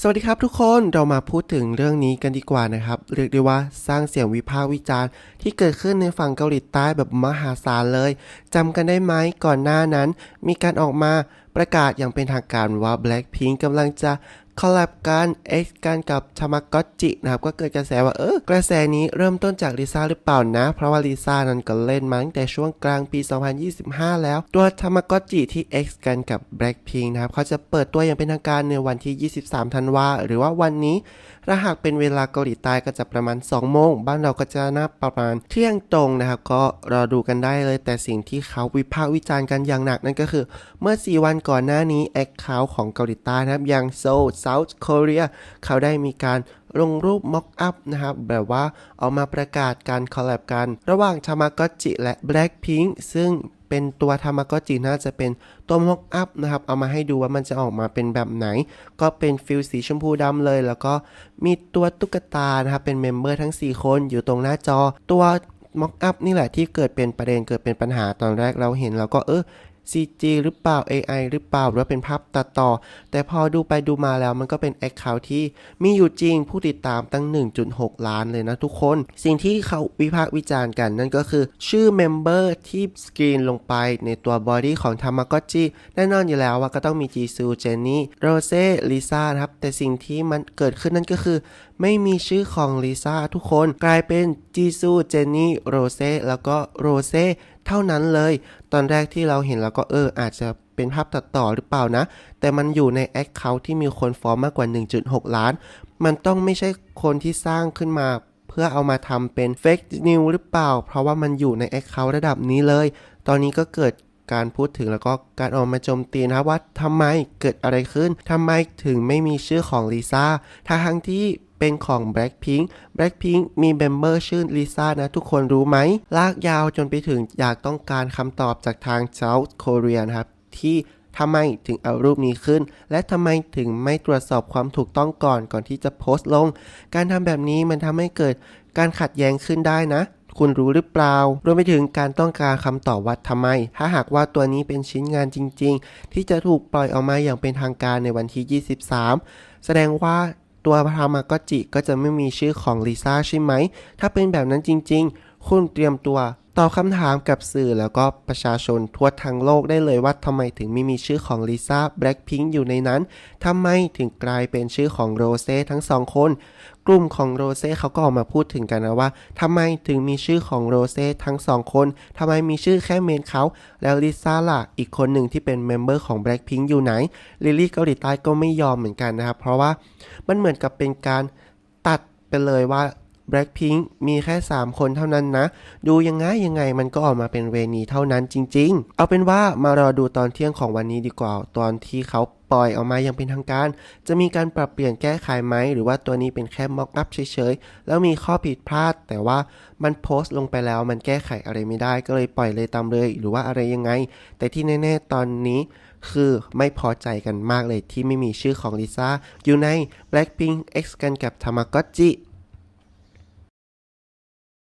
สวัสดีครับทุกคนเรามาพูดถึงเรื่องนี้กันดีกว่านะครับ เรียกได้ว่าสร้างเสียงวิพากษ์วิจารณ์ที่เกิดขึ้นในฝั่งเกาหลีใต้แบบมหาศาลเลยจำกันได้ไหมก่อนหน้านั้น มีการออกมาประกาศอย่างเป็นทางการว่า Blackpink กำลังจะ คอลแลบกัน X กันกับทามากอจินะครับก็เกิดกระแสว่าเออกระแสนี้เริ่มต้นจากลิซ่าหรือเปล่านะ เพราะว่าลิซ่านั้นก็เล่นมาตั้งแต่ช่วงกลางปี 2025 แล้ว ตัวทามากอจิที่ X กันกับ Blackpink นะครับเขาจะเปิดตัวอย่างเป็นทางการในวันที่ 23 ธันวาหรือว่าวันนี้ถ้าหากเป็นเวลาเกาหลีใต้ก็จะประมาณ 2 โมง บ้านเราก็จะน่าประมาณเที่ยงตรงนะครับก็รอดูกันได้เลยแต่สิ่งที่เขาวิพากษ์วิจารณ์กันอย่างหนักนั่นก็คือ เมื่อ 4 วันก่อนหน้านี้แอคเคาท์ของเกาหลีใต้นะครับอย่างโซ South Korea เขาได้มีการลงรูปม็อกอัพนะครับ แบบว่าออกมาประกาศการคอลแลบกัน ระหว่างทามากอจิและ Blackpink ซึ่งเป็นตัวทามากอจิน่าจะเป็นตัวม็อกอัพนะครับ เอามาให้ดูว่ามันจะออกมาเป็นแบบไหน ก็เป็นฟิลสีชมพูดำเลย แล้วก็มีตัวตุ๊กตานะครับ เป็นเมมเบอร์ทั้ง 4 คนอยู่ตรงหน้าจอ ตัวม็อกอัพนี่แหละที่เกิดเป็นประเด็นเกิดเป็นปัญหาตอนแรกเราเห็นเราก็เออ CG หรือเปล่า AI หรือเปล่า หรือว่าเป็นภาพตัดต่อ แต่พอดูไปดูมาแล้วมันก็เป็น Account ที่มีอยู่จริงผู้ติดตามตั้ง 1.6 ล้านเลยนะทุกคน สิ่งที่เขาวิพากษ์วิจารณ์กันนั่นก็คือชื่อเมมเบอร์ที่สกรีนลงไปในตัวบอดี้ของทามากอจิแน่นอนอยู่แล้วว่าก็ต้องมีจีซูเจนนี่โรเซ่ลิซ่าครับแต่สิ่งที่มันเกิดขึ้นนั่นก็คือ ไม่มีชื่อของลิซ่าทุกคนกลายเป็นจีซูเจนนี่โรเซ่แล้วก็โรเซ่เท่านั้นเลย ตอนแรกที่เราเห็นแล้วก็เอออาจจะเป็นภาพตัดต่อหรือเปล่านะ แต่มันอยู่ใน Account ที่มีคนฟอลมมากกว่า 1.6 ล้าน มันต้องไม่ใช่คนที่สร้างขึ้นมาเพื่อเอามาทำเป็น Fake News หรือเปล่า เพราะว่ามันอยู่ใน Account ระดับนี้เลย ตอนนี้ก็เกิดการพูดถึงแล้วก็การออกมาโจมตีนะว่าทำไมเกิดอะไรขึ้นทำไมถึงไม่มีชื่อของลิซ่าทั้งที่ เป็นของ Blackpink Blackpink มีเมมเบอร์ชื่อลิซ่านะทุกคนรู้ไหม ลากยาวจนไปถึงอยากต้องการคำตอบจากทาง South Korea นะครับ ที่ทำไมถึงเอารูปนี้ขึ้น และทำไมถึงไม่ตรวจสอบความถูกต้องก่อนก่อนที่จะโพสต์ลง การทำแบบนี้มันทำให้เกิดการขัดแย้งขึ้นได้นะ คุณรู้หรือเปล่า รวมไปถึงการต้องการคำตอบว่าทำไม ถ้าหากว่าตัวนี้เป็นชิ้นงานจริง ๆ ที่จะถูกปล่อยออกมาอย่างเป็นทางการในวันที่ 23 แสดงว่า ตัวพามากจิก็จะไม่มีชื่อของลิซ่าใช่ไหม ถ้าเป็นแบบนั้นจริงๆ คุณเตรียมตัว ตอบคำถามกับสื่อแล้วก็ประชาชนทั่วทั้งโลกได้เลยว่าทำไมถึงไม่มีชื่อของลิซ่าแบล็คพิงค์อยู่ในนั้นทำไมถึงกลายเป็นชื่อของโรเซ่ทั้งสองคน กลุ่มของโรเซ่เขาก็ออกมาพูดถึงกันนะว่าทำไมถึงมีชื่อของโรเซ่ทั้งสองคนทำไมมีชื่อแค่เมนเขา แล้วลิซ่าล่ะอีกคนหนึ่งที่เป็นเมมเบอร์ของ Blackpink อยู่ไหนลิลลี่เกาหลีใต้ก็ไม่ยอมเหมือนกันนะครับเพราะว่ามันเหมือนกับเป็นการตัดไปเลยว่า Blackpink มีแค่ 3 คนเท่านั้นนะ ดูยังไงยังไงมันก็ออกมาเป็นเวนีเท่านั้นจริง ๆ เอาเป็นว่ามารอดูตอนเที่ยงของวันนี้ดีกว่า ตอนที่เขาปล่อยออกมาอย่างเป็นทางการ จะมีการปรับเปลี่ยนแก้ไขไหม หรือว่าตัวนี้เป็นแค่ม็อกอัพเฉยๆ แล้วมีข้อผิดพลาด แต่ว่ามันโพสต์ลงไปแล้วมันแก้ไขอะไรไม่ได้ ก็เลยปล่อยเลยตามเลย หรือว่าอะไรยังไง แต่ที่แน่ ๆ ตอนนี้คือไม่พอใจกันมากเลยที่ไม่มีชื่อของลิซ่าอยู่ใน Blackpink X กันกับ Tamagotchi